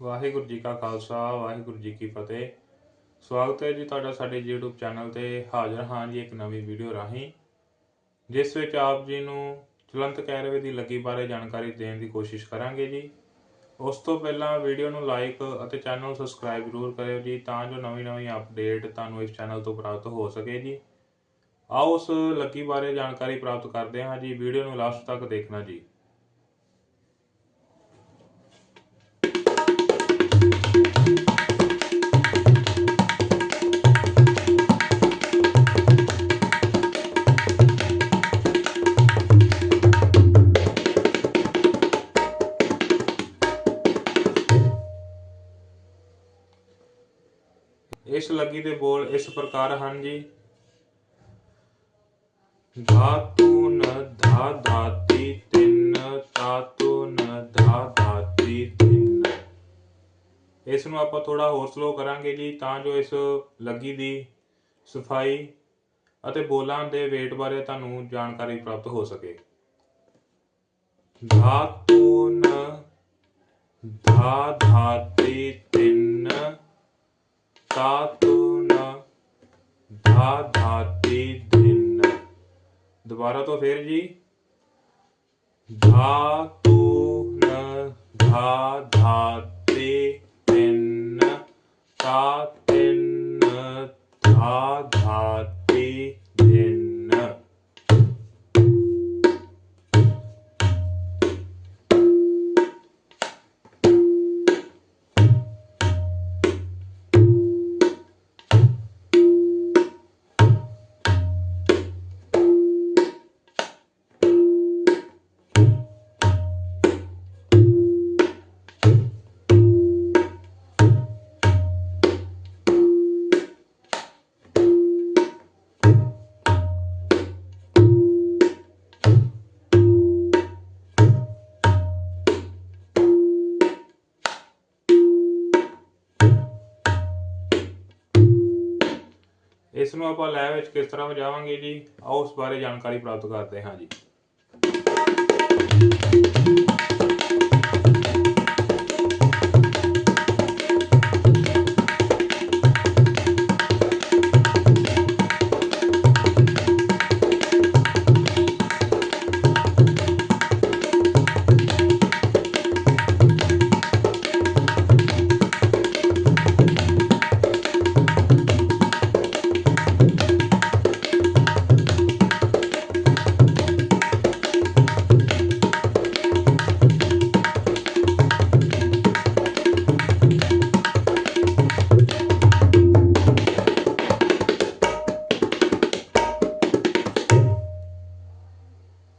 ਵਾਹਿਗੁਰੂ ਜੀ ਕਾ ਖਾਲਸਾ, ਵਾਹਿਗੁਰੂ ਜੀ ਕੀ ਫਤਿਹ। ਸਵਾਗਤ ਹੈ ਜੀ ਤੁਹਾਡਾ ਸਾਡੇ YouTube ਚੈਨਲ ਤੇ ਹਾਜ਼ਰ ਹਾਂ ਜੀ ਇੱਕ ਨਵੀਂ ਵੀਡੀਓ ਰਾਹੀਂ, ਜਿਸ ਵਿੱਚ ਆਪ ਜੀ ਨੂੰ ਚਲੰਤ ਕੈਰਵੇ ਦੀ ਲੱਗੀ ਬਾਰੇ ਜਾਣਕਾਰੀ ਦੇਣ ਦੀ ਕੋਸ਼ਿਸ਼ ਕਰਾਂਗੇ ਜੀ। ਉਸ ਤੋਂ ਪਹਿਲਾਂ ਵੀਡੀਓ ਨੂੰ ਲਾਈਕ ਅਤੇ ਚੈਨਲ ਨੂੰ ਸਬਸਕ੍ਰਾਈਬ ਜ਼ਰੂਰ ਕਰਿਓ ਜੀ, ਤਾਂ ਜੋ ਨਵੀਂ-ਨਵੀਂ ਅਪਡੇਟ ਤੁਹਾਨੂੰ ਇਸ ਚੈਨਲ ਤੋਂ ਪ੍ਰਾਪਤ ਹੋ ਸਕੇ ਜੀ। ਆਓ ਉਸ ਲੱਗੀ ਬਾਰੇ ਜਾਣਕਾਰੀ ਪ੍ਰਾਪਤ ਕਰਦੇ ਹਾਂ ਜੀ, ਵੀਡੀਓ ਨੂੰ ਲਾਸਟ ਤੱਕ ਦੇਖਣਾ ਜੀ। ਇਸ ਲੱਗੀ ਦੇ ਬੋਲ ਇਸ ਪ੍ਰਕਾਰ ਹਨ ਜੀ। ਧਾਤੂ ਨ ਧਾ ਧਾਤੀ ਤਿੰਨ, ਧਾਤੂ ਨ ਧਾ ਧਾਤੀ ਤਿੰਨ। ਇਸ ਨੂੰ ਆਪਾਂ ਥੋੜਾ ਹੋਰ ਸਲੋ ਕਰਾਂਗੇ ਜੀ, ਤਾਂ ਜੋ ਇਸ ਲੱਗੀ ਦੀ ਸਫ਼ਾਈ ਅਤੇ ਬੋਲਾਂ ਦੇ weight ਬਾਰੇ ਤੁਹਾਨੂੰ ਜਾਣਕਾਰੀ ਪ੍ਰਾਪਤ ਹੋ ਸਕੇ। ਧਾਤੂ ਨ ਧਾ ਧਾਤੀ ਧਾਤੂ ਨ ਧਾ ਧਾਤੀ ਧਿੰਨ ਦੁਬਾਰਾ ਤੋਂ ਫੇਰ ਜੀ ਧਾਤੂ ਨ ਧਾ ਧਾਤੀ ਤਿੰਨ ਤਾ ਤਿੰਨ ਧਾ ਧਾਤੀ ਇਸ ਨੂੰ ਆਪਾਂ ਲੈਬ ਵਿੱਚ ਕਿਸ ਤਰ੍ਹਾਂ ਵਜਾਵਾਂਗੇ ਜੀ? ਆਓ ਉਸ ਬਾਰੇ ਜਾਣਕਾਰੀ ਪ੍ਰਾਪਤ ਕਰਦੇ ਹਾਂ ਜੀ।